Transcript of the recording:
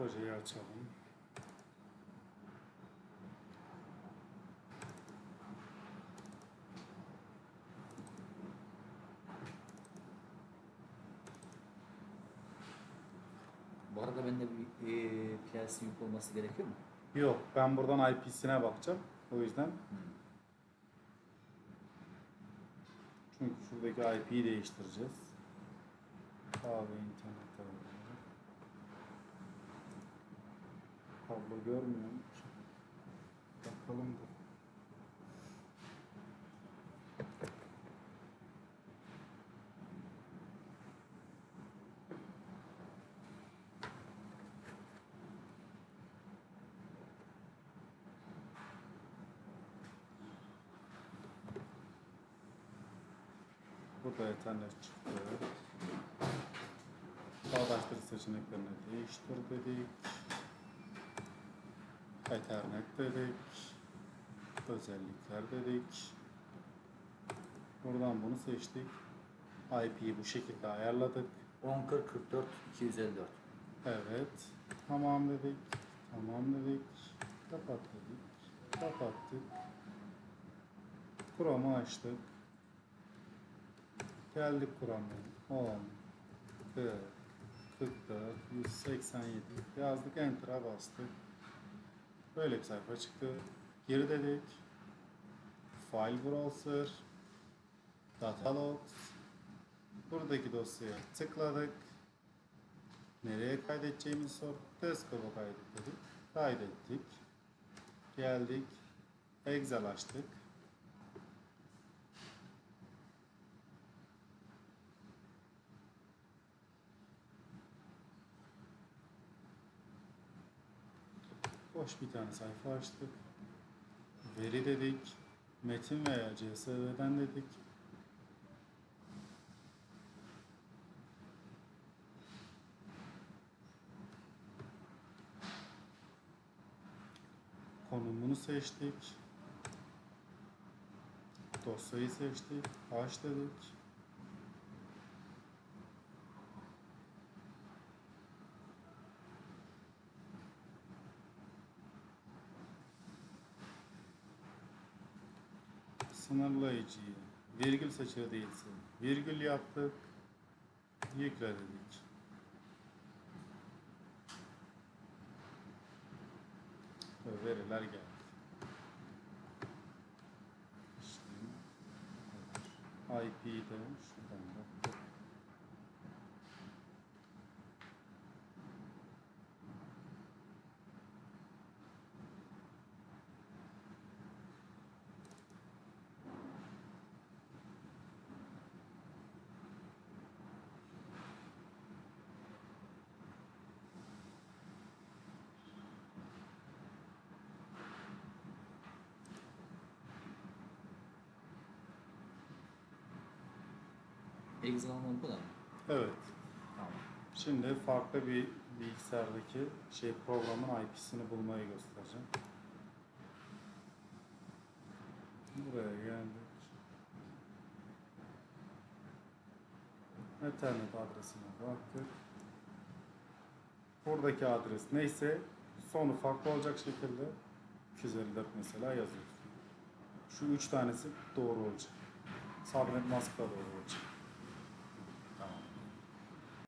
Projeyi açalım. Bu arada bende bir e, PLC yük olması gerekiyor mu? Yok ben buradan IP'sine bakacağım. O yüzden çünkü şuradaki IP'yi değiştireceğiz. Abi internet arayalım. Kablo görmüyorum. Bakalım da. Burada ethernet çıktı. Bağdaştırıcı seçeneklerini değiştir dedik. Ethernet dedik. Özellikler dedik. Buradan bunu seçtik. IP'yi bu şekilde ayarladık. 10 40 44 254. Evet. Tamam dedik. Tamam dedik. Kapat dedik. Kapattık. Chrome'u açtık. Geldik Chrome'a. 10, 40, 44, 187 yazdık. Enter'a bastık. Böyle bir sayfa çıktı. Geri dedik. File Browser. Data Logs. Buradaki dosyaya tıkladık. Nereye kaydedeceğimizi sor. Desktop'a kaydet dedik. Kaydettik. Geldik. Excel açtık. Boş bir tane sayfa açtık. Veri dedik. Metin veya CSV'den dedik. konumunu seçtik. Dosyayı seçtik. Aç dedik. Sınırlayıcıyı virgül seçili değilse virgül yaptık. Yükle dedik. Ve veriler geldi. IP'yi de şuradan da Excel bu da mı? Evet. Tamam. Şimdi farklı bir bilgisayardaki şey programın IP'sini bulmayı göstereceğim. Buraya geldik. Ethernet adresine baktık. Buradaki adres neyse sonu farklı olacak şekilde 254 mesela yazıyoruz. Şu üç tanesi doğru olacak. Subnet mask da doğru olacak.